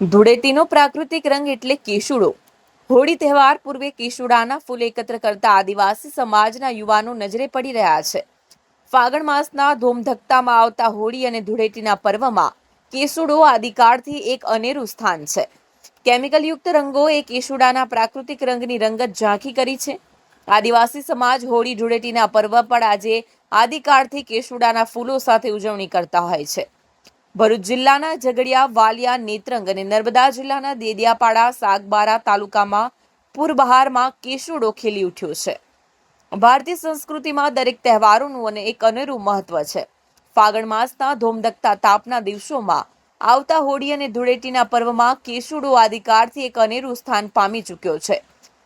ધૂળેટીનો પ્રાકૃતિક રંગ એટલે કેસુડો હોળી તહેવાર પૂર્વે કેસુડાના ફૂલ એકત્ર કરતા આદિવાસી સમાજના યુવાનો નજરે પડી રહ્યા છે. ફાગણ માસના ધૂમધકતામાં આવતા હોળી અને ધૂળેટીના પર્વમાં કેસુડો આદિકાળથી એક અનેરું સ્થાન છે. કેમિકલયુક્ત રંગો એ કેસુડાના પ્રાકૃતિક રંગની રંગત ઝાંખી કરી છે. આદિવાસી સમાજ હોળી ધૂળેટીના પર્વ પર આજે આદિકાળથી કેસુડાના ફૂલો સાથે ઉજવણી કરતા હોય છે. ભરૂચ જિલ્લાના ઝઘડિયા, વાલિયા, નેત્રંગ અને નર્મદા જિલ્લાના દેડિયાપાડા સાગબારા તાલુકામાં પૂરબહારમાં કેસુડો ખીલી ઉઠ્યો છે. ભારતીય સંસ્કૃતિમાં દરેક તહેવારોનું અને એક અનેરું મહત્વ છે. ફાગણ માસના ધોમધકતા તાપના દિવસોમાં આવતા હોળી અને ધૂળેટીના પર્વમાં કેસુડો આદિકાળથી એક અનેરું સ્થાન પામી ચૂક્યો છે.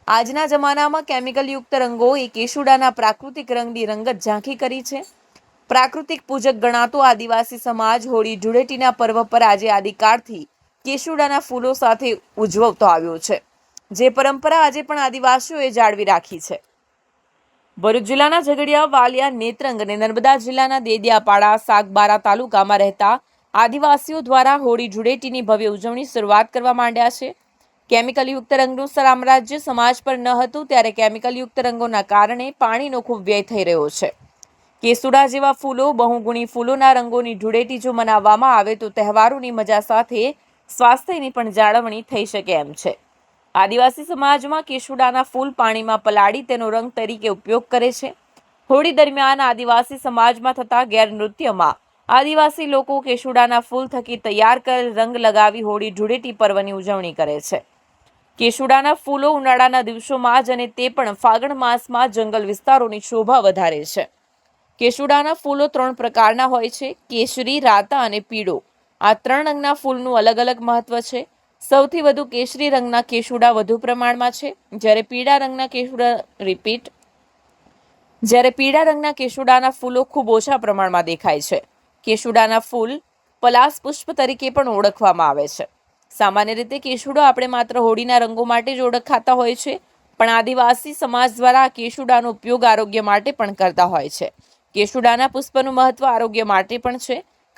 આજના જમાનામાં કેમિકલયુક્ત રંગો એ કેસુડાના પ્રાકૃતિક રંગની રંગત ઝાંખી કરી છે. પ્રાકૃતિક પૂજક ગણાતો આદિવાસી સમાજ હોળી ધૂળેટીના પર્વ પર આજે આદિકાળથી કેસુડાના ફૂલો સાથે ઉજવતો આવ્યો છે. જે પરંપરા આજે પણ આદિવાસીઓએ જાળવી રાખી છે. ભરૂચ જિલ્લાના ઝઘડિયા, વાલિયા, નેત્રંગ અને નર્મદા જિલ્લાના દેદિયાપાડા, સાગબારા તાલુકામાં રહેતા આદિવાસીઓ દ્વારા હોળી ધૂળેટીની ભવ્ય ઉજવણી શરૂઆત કરવા માંડ્યા છે. કેમિકલયુક્ત રંગનું સામ્રાજ્ય સમાજ પર ન હતું, ત્યારે કેમિકલયુક્ત રંગોના કારણે પાણીનો ખૂબ વ્યય થઈ રહ્યો છે. કેસુડા જેવા ફૂલો, બહુગુણી ફૂલોના રંગોની ધૂળેટી જો મનાવવામાં આવે તો તહેવારોની મજા સાથે સ્વાસ્થ્યની પણ જાળવણી થઈ શકે એમ છે. આદિવાસી સમાજમાં કેસુડાના ફૂલ પાણીમાં પલાળી તેનો રંગ તરીકે ઉપયોગ કરે છે. હોળી દરમિયાન આદિવાસી સમાજમાં થતા ગેરનૃત્યમાં આદિવાસી લોકો કેસુડાના ફૂલ થકી તૈયાર કરેલ રંગ લગાવી હોળી ધૂળેટી પર્વની ઉજવણી કરે છે. કેસુડાના ફૂલો ઉનાળાના દિવસોમાં જ અને તે પણ ફાગણ માસમાં જંગલ વિસ્તારોની શોભા વધારે છે. કેસુડાના ફૂલો ત્રણ પ્રકારના હોય છે, કેસરી, રાતા અને પીળો. આ ત્રણ રંગના ફૂલનું અલગ અલગ મહત્વ છે. સૌથી વધુ કેસરી રંગના કેસુડા વધુ પ્રમાણમાં છે. જ્યારે પીળા રંગના કેસુડા રિપીટ જ્યારે પીળા રંગના કેસુડાના ફૂલો ખૂબ ઓછા પ્રમાણમાં દેખાય છે. કેસુડાના ફૂલ પલાસ પુષ્પ તરીકે પણ ઓળખવામાં આવે છે. સામાન્ય રીતે કેસુડો આપણે માત્ર હોળીના રંગો માટે જ ઓળખાતા હોય છે, પણ આદિવાસી સમાજ દ્વારા કેસુડાનો ઉપયોગ આરોગ્ય માટે પણ કરતા હોય છે. કેસુડાના પુષ્પનું મહત્વ આરોગ્ય માટે પણ છે.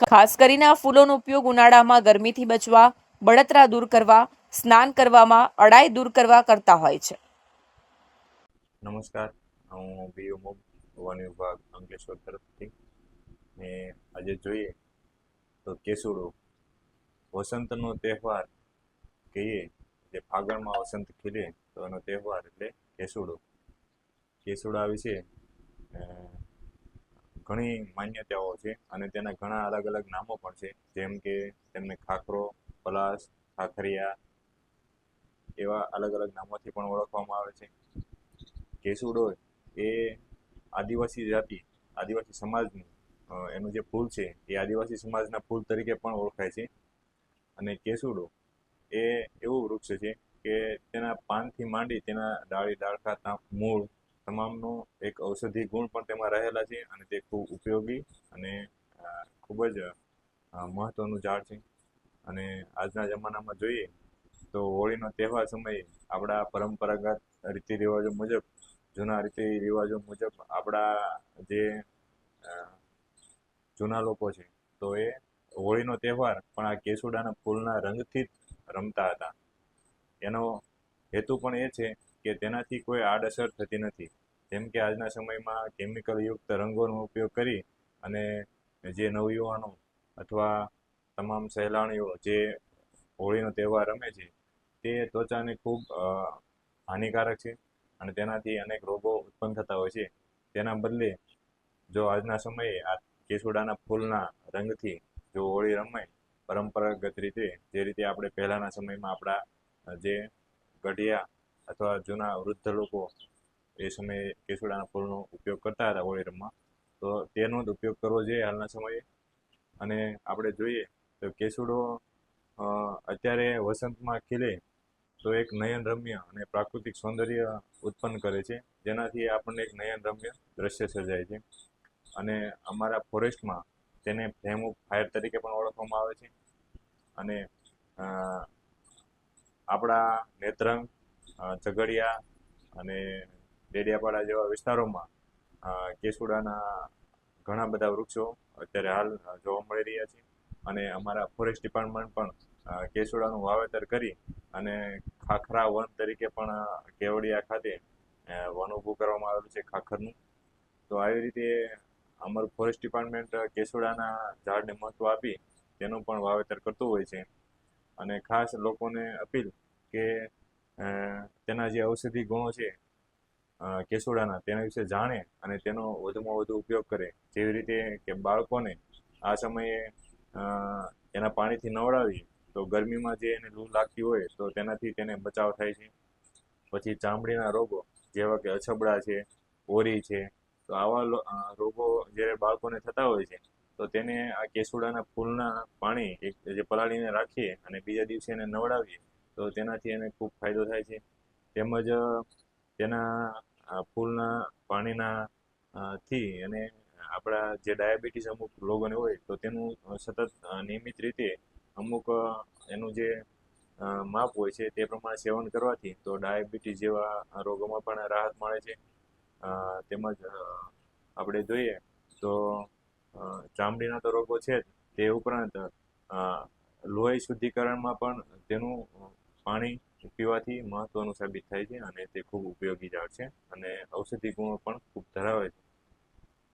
ખાસ કરીને આ ફૂલોનો ઉપયોગ ઉનાળામાં ગરમીથી બચવા, બળતરા દૂર કરવા, સ્નાન કરવામાં, અડાઈ દૂર કરવા કરતા હોય છે. નમસ્કાર, હું બીયુ મુગ વન વિભાગ, અંકલેશ્વર તરફથી. ને આજે જોઈએ તો કેસુડો, વસંતનો તહેવાર કહીએ, જે ફાગણમાં વસંત ખીલે, તો એનો તહેવાર એટલે કેસુડો. કેસુડા વિશે ઘણી માન્યતાઓ છે અને તેના ઘણા અલગ અલગ નામો પણ છે. જેમ કે તેમને ખાખરો પલાસ ખાખરિયા એવા અલગ અલગ નામોથી પણ ઓળખવામાં આવે છે. કેસુડો એ આદિવાસી જાતિ, આદિવાસી સમાજનું એનું જે ફૂલ છે એ આદિવાસી સમાજના ફૂલ તરીકે પણ ઓળખાય છે. અને કેસુડો એ એવું વૃક્ષ છે કે તેના પાનથી માંડી તેના ડાળી, ડાળખા મૂળ તમામનો એક ઔષધિ ગુણ પણ તેમાં રહેલા છે અને તે ખૂબ ઉપયોગી અને ખૂબ જ મહત્ત્વનું ઝાડ છે. અને આજના જમાનામાં જોઈએ તો હોળીનો તહેવાર સમયે આપણા પરંપરાગત રીતિ રિવાજો મુજબ, જૂના રીતિ રિવાજો મુજબ આપણા જે જૂના લોકો છે, તો એ હોળીનો તહેવાર પણ આ કેસુડાના ફૂલના રંગથી જ રમતા હતા. એનો હેતુ પણ એ છે કે તેનાથી કોઈ આડઅસર થતી નથી. જેમ કે આજના સમયમાં કેમિકલયુક્ત રંગોનો ઉપયોગ કરી અને જે નવયુવાનો અથવા તમામ સહેલાણીઓ જે હોળીનો તહેવાર રમે છે, તે ત્વચાને ખૂબ હાનિકારક છે અને તેનાથી અનેક રોગો ઉત્પન્ન થતા હોય છે. તેના બદલે જો આજના સમયે આ કેસુડાના ફૂલના રંગથી જો હોળી રમાય, પરંપરાગત રીતે જે રીતે આપણે પહેલાંના સમયમાં આપણા જે ગઢિયા અથવા જૂના વૃદ્ધ લોકો એ સમયે કેસુડાના ફૂલનો ઉપયોગ કરતા હતા હોળી રમવા તો તેનો જ ઉપયોગ કરવો જોઈએ હાલના સમયે. અને આપણે જોઈએ તો કેસુડો અત્યારે વસંતમાં ખીલે તો એક નયનરમ્ય અને પ્રાકૃતિક સૌંદર્ય ઉત્પન્ન કરે છે. જેનાથી આપણને એક નયનરમ્ય દ્રશ્ય સર્જાય છે. અને અમારા ફોરેસ્ટમાં તેને ફ્લેમ ઓફ ફાયર તરીકે પણ ઓળખવામાં આવે છે. અને આપણા નેત્રંગ ઝઘડિયા અને ડેડિયાપાડા જેવા વિસ્તારોમાં કેસુડાના ઘણા બધા વૃક્ષો અત્યારે હાલ જોવા મળી રહ્યા છે. અને અમારા ફોરેસ્ટ ડિપાર્ટમેન્ટ પણ કેસુડાનું વાવેતર કરી અને ખાખરા વન તરીકે પણ કેવડિયા ખાતે વન ઊભું કરવામાં આવેલું છે ખાખરનું. તો આવી રીતે અમારું ફોરેસ્ટ ડિપાર્ટમેન્ટ કેસુડાના ઝાડને મહત્વ આપી તેનું પણ વાવેતર કરતું હોય છે. અને ખાસ લોકોને અપીલ કે તેના જે ઔષધિ ગુણો છે કેસુડાના, તેના વિશે જાણે અને તેનો વધુમાં વધુ ઉપયોગ કરે. જેવી રીતે કે બાળકોને આ સમયે એના પાણીથી નવડાવીએ, તો ગરમીમાં જે એને લૂ લાગતી હોય, તો તેનાથી તેને બચાવ થાય છે. પછી ચામડીના રોગો, જેવા કે અછબડા છે, ઓરી છે, તો આવા રોગો જ્યારે બાળકોને થતા હોય છે, તો તેને આ કેસુડાના ફૂલના પાણી, એક જે પલાળીને રાખીએ અને બીજા દિવસે એને નવડાવીએ તો તેનાથી એને ખૂબ ફાયદો થાય છે. તેમજ તેના ફૂલના પાણીના થી અને આપણા જે ડાયાબિટીસ અમુક રોગોને હોય, તો તેનું સતત નિયમિત રીતે અમુક એનું જે માપ હોય છે તે પ્રમાણે સેવન કરવાથી તો ડાયાબિટીસ જેવા રોગોમાં પણ રાહત મળે છે. તેમજ આપણે જોઈએ તો ચામડીના તો રોગો છે તે ઉપરાંત લોહી શુદ્ધિકરણમાં પણ તેનું પાણી પીવાથી મહત્વનું સાબિત થાય છે અને તે ખૂબ ઉપયોગી ઝાડ છે અને ઔષધિ ગુણો પણ ખૂબ ધરાવે છે.